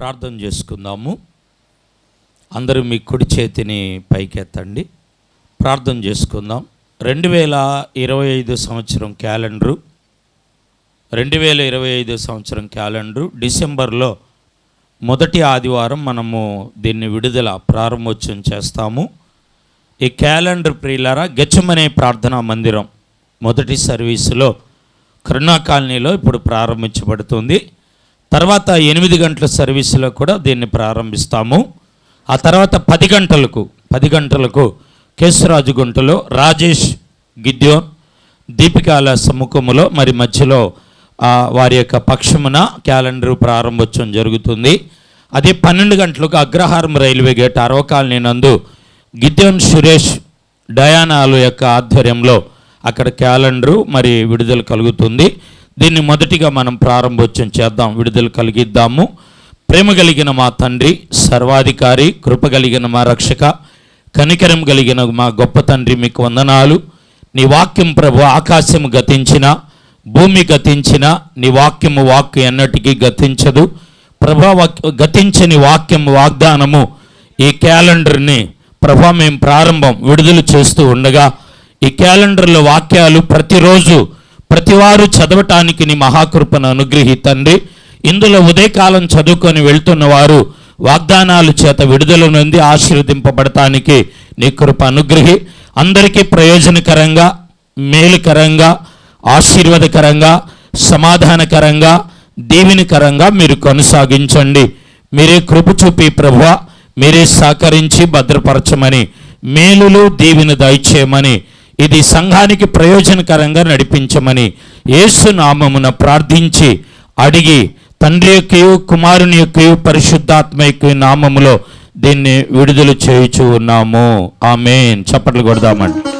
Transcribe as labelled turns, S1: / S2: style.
S1: ప్రార్థన చేసుకుందాము. అందరూ మీ కుడి చేతిని పైకెత్తండి. ప్రార్థన చేసుకుందాం. రెండు వేల ఇరవై ఐదు సంవత్సరం క్యాలెండరు. రెండు వేల ఇరవై ఐదు సంవత్సరం క్యాలెండరు. డిసెంబర్లో మొదటి ఆదివారం మనము దీన్ని విడుదల ప్రారంభోత్సవం చేస్తాము. ఈ క్యాలెండర్ ప్రియులారా గెచ్చమనే ప్రార్థనా మందిరం మొదటి సర్వీసులో కరుణా కాలనీలో ఇప్పుడు ప్రారంభించబడుతుంది. తర్వాత ఎనిమిది గంటల సర్వీసులో కూడా దీన్ని ప్రారంభిస్తాము. ఆ తర్వాత పది గంటలకు పది గంటలకు కేశరాజు గుంటలో రాజేష్ గిద్యోన్ దీపికాల సముఖములో మరి మధ్యలో వారి యొక్క పక్షమున క్యాలెండర్ ప్రారంభోత్సవం జరుగుతుంది. అదే పన్నెండు గంటలకు అగ్రహారం రైల్వే గేట్ అరవకాలనీ నందు గిద్యోన్ సురేష్ డయానాలు యొక్క ఆధ్వర్యంలో అక్కడ క్యాలెండరు మరి విడుదల కలుగుతుంది. దీన్ని మొదటిగా మనం ప్రారంభోత్సవం చేద్దాం విడుదల కలిగిద్దాము. ప్రేమ కలిగిన మా తండ్రి సర్వాధికారి కృప కలిగిన మా రక్షక కనికరం కలిగిన మా గొప్ప తండ్రి మీకు వందనాలు. నీ వాక్యం ప్రభు ఆకాశము గతించిన భూమి గతించిన నీ వాక్యము వాక్యం ఎన్నటికీ గతించదు. ప్రభా గతించని వాక్యం వాగ్దానము ఈ క్యాలెండర్ని ప్రభా మేము ప్రారంభం విడుదల చేస్తూ ఉండగా ఈ క్యాలెండర్లో వాక్యాలు ప్రతిరోజు ప్రతివారు చదవటానికి నీ మహాకృపను అనుగ్రహి తండ్రి. ఇందులో ఉదయకాలం చదువుకొని వెళ్తున్న వారు వాగ్దానాలు చేత విడుదల నుండి ఆశీర్వదింపబడటానికి నీ కృప అనుగ్రహి. అందరికీ ప్రయోజనకరంగా మేలుకరంగా ఆశీర్వాదకరంగా సమాధానకరంగా దీవెనకరంగా మీరు కొనసాగించండి. మీరే కృప చూపి ప్రభువ మీరే సహకరించి భద్రపరచమని మేలులు దీవెన దయచేయమని ఇది సంఘానికి ప్రయోజనకరంగా నడిపించమని యేసు నామమున ప్రార్థించి అడిగి తండ్రి యొక్కయు కుమారుని యొక్కయు పరిశుద్ధాత్మ యొక్క నామములో దీన్ని విడుదల చేయుచు ఉన్నాము. ఆమెన్. చప్పట్లు కొడదామండి.